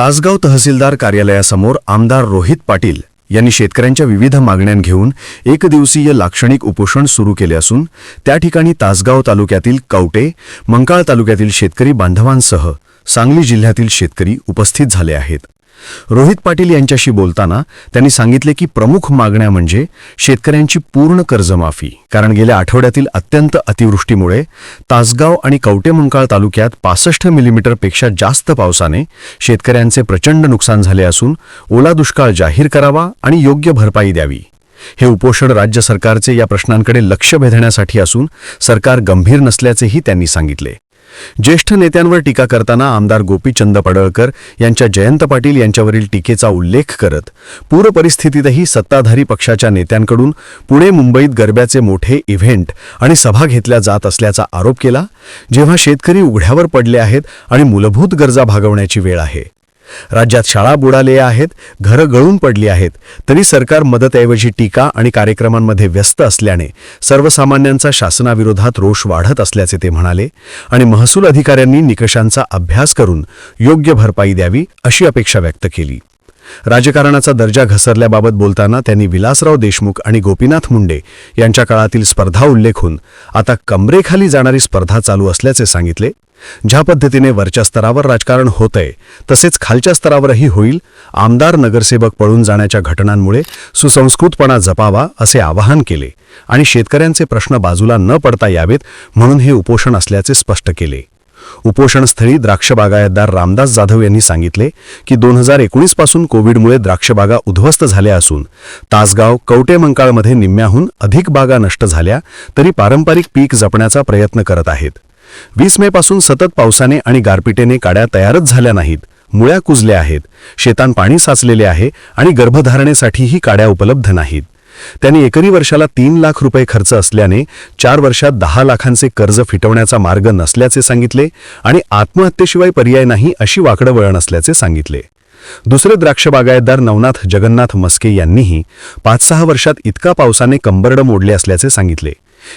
तासगाव तहसीलदार कार्यालयासमोर आमदार रोहित पाटील यांनी शेतकऱ्यांच्या विविध मागण्या घेऊन एक दिवसीय लाक्षणिक उपोषण सुरू केले असून त्या ठिकाणी तासगाव तालुक्यातील कवटे मंकाळ तालुक्यातील शेतकरी बांधवांसह सांगली जिल्ह्यातील शेतकरी उपस्थित झाले आहेत. रोहित पाटील यांच्याशी बोलताना त्यांनी सांगितले की प्रमुख मागण्या म्हणजे शेतकऱ्यांची पूर्ण कर्जमाफी. कारण गेल्या आठवड्यातील अत्यंत अतिवृष्टीमुळे तासगाव आणि कवटेमुंकाळ तालुक्यात पासष्ट मिलीमीटरपेक्षा जास्त पावसाने शेतकऱ्यांचे प्रचंड नुकसान झाले असून ओला दुष्काळ जाहीर करावा आणि योग्य भरपाई द्यावी. हे उपोषण राज्य सरकारचे या प्रश्नांकडे लक्ष वेधण्यासाठी असून सरकार गंभीर नसल्याचेही त्यांनी सांगितले. ज्येष्ठ नेत्यांवर टीका करताना आमदार गोपीचंद पडळकर यांच्या जयंत पाटील यांच्यावरील टीकेचा उल्लेख करत पूर परिस्थितीतही सत्ताधारी पक्षाच्या नेत्यांकडून पुणे मुंबईत गरब्याचे मोठे इव्हेंट आणि सभा घेतल्या जात असल्याचा आरोप केला जेव्हा शेतकरी उघड्यावर पडले आहेत आणि मूलभूत गरजा भागवण्याची वेळ आहे. राज्यात शाळा बुडालेल्या आहेत घरं गळून पडली आहेत. तरी सरकार मदतऐवजी टीका आणि कार्यक्रमांमध्ये व्यस्त असल्याने सर्वसामान्यांचा शासनाविरोधात रोष वाढत असल्याचे ते म्हणाले आणि महसूल अधिकाऱ्यांनी निकषांचा अभ्यास करून योग्य भरपाई द्यावी अशी अपेक्षा व्यक्त केली. राजकारणाचा दर्जा घसरल्याबाबत बोलताना त्यांनी विलासराव देशमुख आणि गोपीनाथ मुंडे यांच्या काळातील स्पर्धा उल्लेखून आता कमरेखाली जाणारी स्पर्धा चालू असल्याचे सांगितले. ज्या पद्धतीने वरच्या स्तरावर राजकारण होतंय तसेच खालच्या स्तरावरही होईल आमदार नगरसेवक पळून जाण्याच्या घटनांमुळे सुसंस्कृतपणा जपावा असे आवाहन केले आणि शेतकऱ्यांचे प्रश्न बाजूला न पडता यावेत म्हणून हे उपोषण असल्याचे स्पष्ट केले. उपोषणस्थळी द्राक्ष बागायतदार रामदास जाधव यांनी सांगितले की दोन हजार एकोणीसपासून कोविडमुळे द्राक्षबागा उद्ध्वस्त झाल्या असून तासगाव कवटेमंकाळमध्ये निम्म्याहून अधिक बागा नष्ट झाल्या तरी पारंपरिक पीक जपण्याचा प्रयत्न करत आहेत. वीस मे पासून सतत पावसाने आणि गारपिटेने काड्या तयारच झाल्या नाहीत. मुळ्या कुजल्या आहेत. शेतान पाणी साचलेले आहे आणि गर्भधारणेसाठीही काड्या उपलब्ध नाहीत. त्यांनी एकरी वर्षाला तीन लाख रुपये खर्च असल्याने चार वर्षात दहा लाखांचे कर्ज फिटवण्याचा मार्ग नसल्याचे सांगितले आणि आत्महत्येशिवाय पर्याय नाही अशी वाकडं वळण असल्याचे सांगितले. दुसरे द्राक्ष बागायतदार नवनाथ जगन्नाथ मस्के यांनीही पाच सहा वर्षात इतका पावसाने कंबरडं मोडले असल्याचे सांगितले.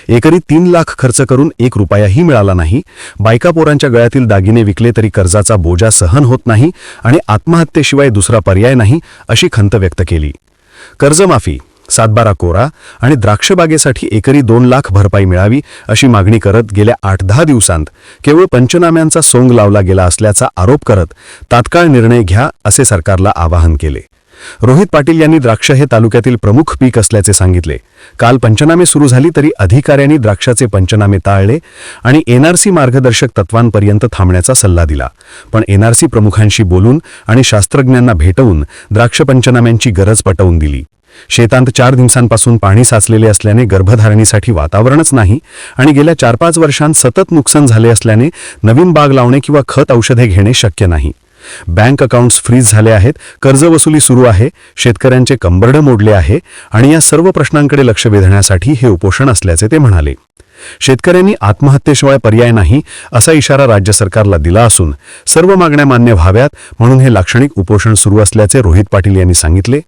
एकरी तीन लाख खर्च करून एक रुपयाही मिळाला नाही. बायका पोरांच्या गळ्यातील दागिने विकले तरी कर्जाचा बोजा सहन होत नाही आणि आत्महत्येशिवाय दुसरा पर्याय नाही अशी खंत व्यक्त केली. कर्जमाफी सातबारा कोरा आणि द्राक्षबागेसाठी एकरी दोन लाख भरपाई मिळावी अशी मागणी करत गेल्या आठ दहा दिवसांत केवळ पंचनाम्यांचा सोंग लावला गेला असल्याचा आरोप करत तात्काळ निर्णय घ्या असे सरकारला आवाहन केले. रोहित पाटील यांनी द्राक्ष हे तालुक्यातील प्रमुख पीक असल्याचे सांगितले. काल पंचनामे सुरू झाली तरी अधिकाऱ्यांनी द्राक्षाचे पंचनामे टाळले आणि एनआरसी मार्गदर्शक तत्वांपर्यंत थांबण्याचा सल्ला दिला. पण एनआरसी प्रमुखांशी बोलून आणि शास्त्रज्ञांना भेटवून द्राक्ष पंचनाम्यांची गरज पटवून दिली. शेतांत चार दिवसांपासून पाणी साचलेले असल्याने गर्भधारणीसाठी वातावरणच नाही आणि गेल्या चार पाच वर्षांत सतत नुकसान झाले असल्याने नवीन बाग लावणे किंवा खत औषधे घेणे शक्य नाही. बँक अकाउंट्स फ्रीज झाले आहेत कर्जवसुली सुरू आहे शेतकऱ्यांचे कंबरडं मोडले आहे आणि या सर्व प्रश्नांकडे लक्ष वेधण्यासाठी हे उपोषण असल्याचे ते म्हणाले. शेतकऱ्यांनी आत्महत्येशिवाय पर्याय नाही असा इशारा राज्य सरकारला दिला असून सर्व मागण्या मान्य व्हाव्यात म्हणून हे लाक्षणिक उपोषण सुरू असल्याचे रोहित पाटील यांनी सांगितले.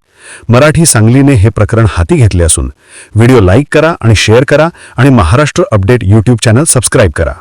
मराठी सांगलीने हे प्रकरण हाती घेतले असून व्हिडिओ लाईक करा आणि शेअर करा आणि Maharashtra update YouTube channel subscribe करा.